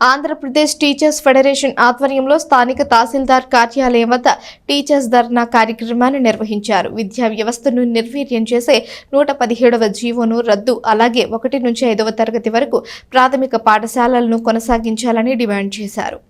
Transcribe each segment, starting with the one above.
Andhra Pradesh teachers federation ఆధ్వర్యంలో స్థానిక తహసీల్దార్ కార్యాలయం వద్ద టీచర్స్ ధర్నా కార్యక్రమాన్ని నిర్వహించారు. విద్యా వ్యవస్థను నిర్వీర్యం చేసే నూట పదిహేడవ జీవోను రద్దు అలాగే ఒకటి నుంచి ఐదవ తరగతి వరకు ప్రాథమిక పాఠశాలలను కొనసాగించాలని డిమాండ్ చేశారు.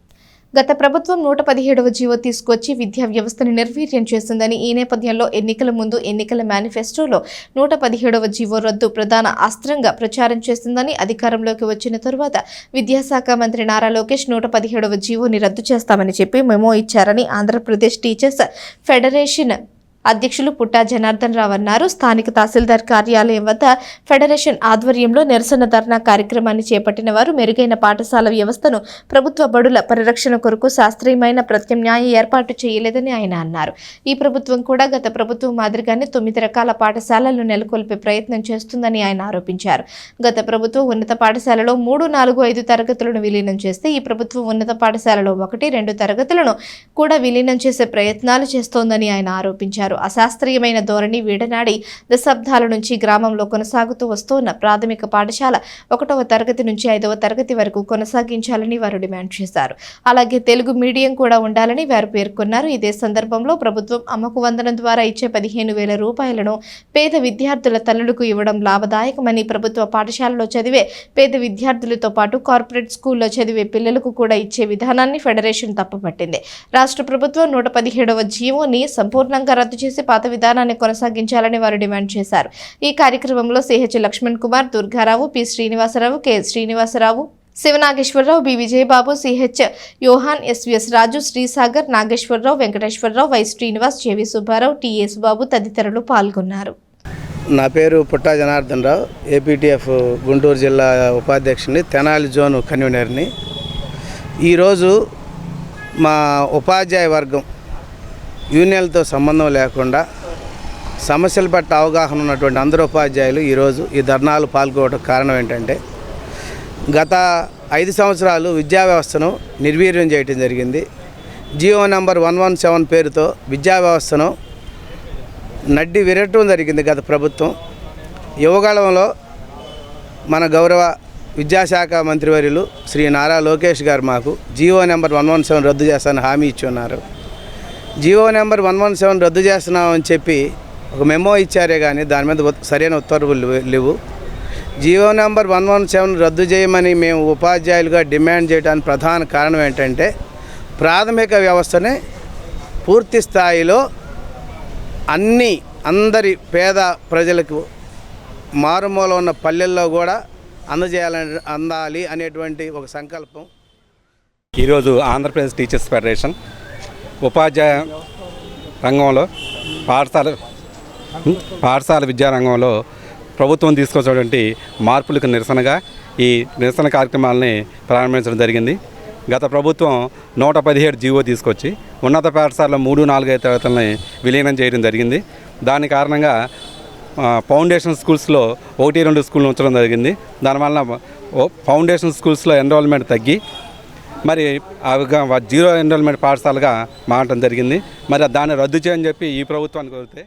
గత ప్రభుత్వం నూట పదిహేడవ జీవో తీసుకొచ్చి విద్యా వ్యవస్థను నిర్వీర్యం చేసిందని ఈ నేపథ్యంలో ఎన్నికల ముందు ఎన్నికల మేనిఫెస్టోలో నూట పదిహేడవ జీవో రద్దు ప్రధాన అస్త్రంగా ప్రచారం చేసిందని అధికారంలోకి వచ్చిన తరువాత విద్యాశాఖ మంత్రి నారా లోకేష్ నూట పదిహేడవ జీవోని రద్దు చేస్తామని చెప్పి మెమో ఇచ్చారని ఆంధ్రప్రదేశ్ టీచర్స్ ఫెడరేషన్ అధ్యక్షులు పుట్టా జనార్దన్ రావు అన్నారు. స్థానిక తహసీల్దార్ కార్యాలయం వద్ద ఫెడరేషన్ ఆధ్వర్యంలో నిరసన ధర్నా కార్యక్రమాన్ని చేపట్టిన వారు మెరుగైన పాఠశాల వ్యవస్థను ప్రభుత్వ బడుల పరిరక్షణ కొరకు శాస్త్రీయమైన ప్రత్యామ్నాయ ఏర్పాటు చేయలేదని ఆయన అన్నారు. ఈ ప్రభుత్వం కూడా గత ప్రభుత్వం మాదిరిగానే తొమ్మిది రకాల పాఠశాలలను నెలకొల్పే ప్రయత్నం చేస్తుందని ఆయన ఆరోపించారు. గత ప్రభుత్వం ఉన్నత పాఠశాలలో మూడు నాలుగు ఐదు తరగతులను విలీనం చేస్తే ఈ ప్రభుత్వం ఉన్నత పాఠశాలలో ఒకటి రెండు తరగతులను కూడా విలీనం చేసే ప్రయత్నాలు చేస్తోందని ఆయన ఆరోపించారు. అశాస్త్రీయమైన ధోరణి వీడనాడి దశాబ్దాల నుంచి గ్రామంలో కొనసాగుతూ వస్తున్న ప్రాథమిక పాఠశాల ఒకటవ తరగతి నుంచి ఐదవ తరగతి వరకు కొనసాగించాలని వారు డిమాండ్ చేశారు. అలాగే తెలుగు మీడియం కూడా ఉండాలని వారు పేర్కొన్నారు. ఇదే సందర్భంలో ప్రభుత్వం అమ్మకు వందనం ద్వారా ఇచ్చే పదిహేను వేల రూపాయలను పేద విద్యార్థుల తల్లులకు ఇవ్వడం లాభదాయకమని ప్రభుత్వ పాఠశాలలో చదివే పేద విద్యార్థులతో పాటు కార్పొరేట్ స్కూల్లో చదివే పిల్లలకు కూడా ఇచ్చే విధానాన్ని ఫెడరేషన్ తప్పుపట్టింది. రాష్ట్ర ప్రభుత్వం నూట పదిహేడవ జీవోని సంపూర్ణంగా రద్దు చేసి పాత విధానాన్ని కొనసాగించాలని వారు డిమాండ్ చేశారు. ఈ కార్యక్రమంలో CH Lakshman Kumar Durgarao P Srinivasarao K Srinivasarao Sivanageswararao B Vijayababu CH Yohan SVS Raju Srisagar Nageswararao Venkateswararao Y Srinivas JV Subbarao TS Babu తదితరులు పాల్గొన్నారు. నా పేరు పుట్టా జనార్దన్ రావు ఏపీటీఎఫ్ గుంటూరు జిల్లా ఉపాధ్యక్షుని తెనాలి జోన్ కన్వీనర్ని. ఈరోజు మా ఉపాధ్యాయ వర్గం యూనియన్లతో సంబంధం లేకుండా సమస్యల పట్ల అవగాహన ఉన్నటువంటి అందరు ఉపాధ్యాయులు ఈరోజు ఈ ధర్నాలు పాల్గొవడం కారణం ఏంటంటే గత ఐదు సంవత్సరాలు విద్యా వ్యవస్థను నిర్వీర్యం చేయటం జరిగింది. GO number one one seven పేరుతో విద్యా వ్యవస్థను నడ్డి విరటం జరిగింది గత ప్రభుత్వం. యువకాలంలో మన గౌరవ విద్యాశాఖ మంత్రివర్యులు శ్రీ నారా లోకేష్ గారు మాకు GO number one one seven రద్దు చేస్తానని హామీ ఇచ్చి ఉన్నారు. GO number one one seven రద్దు చేస్తున్నామని చెప్పి ఒక మెమో ఇచ్చారే కానీ దాని మీద సరైన ఉత్తర్వులు లేవు- లేవు. GO number one one seven రద్దు చేయమని మేము ఉపాధ్యాయులుగా డిమాండ్ చేయడానికి ప్రధాన కారణం ఏంటంటే ప్రాథమిక వ్యవస్థని పూర్తి స్థాయిలో అన్ని అందరి పేద ప్రజలకు మారుమూల ఉన్న పల్లెల్లో కూడా అందజేయాలని అందాలి అనేటువంటి ఒక సంకల్పం. ఈరోజు ఆంధ్రప్రదేశ్ టీచర్స్ ఫెడరేషన్ ఉపాధ్యాయ రంగంలో పాఠశాల పాఠశాల విద్యారంగంలో ప్రభుత్వం తీసుకొచ్చినటువంటి మార్పులకు నిరసనగా ఈ నిరసన కార్యక్రమాలని ప్రారంభించడం జరిగింది. గత ప్రభుత్వం నూట పదిహేడు జీవో తీసుకొచ్చి ఉన్నత పాఠశాలలో మూడు నాలుగైదు తరగతులని విలీనం చేయడం జరిగింది. దాని కారణంగా ఫౌండేషన్ స్కూల్స్లో ఒకటి రెండు స్కూల్ ఉంచడం జరిగింది. దానివల్ల ఓ- ఫౌండేషన్ స్కూల్స్లో ఎన్రోల్మెంట్ తగ్గి మరి జీరో ఎన్రోల్మెంట్ పాఠశాలగా మారటం జరిగింది. మరి దాన్ని రద్దు చేయని చెప్పి ఈ ప్రభుత్వానికి కోరితే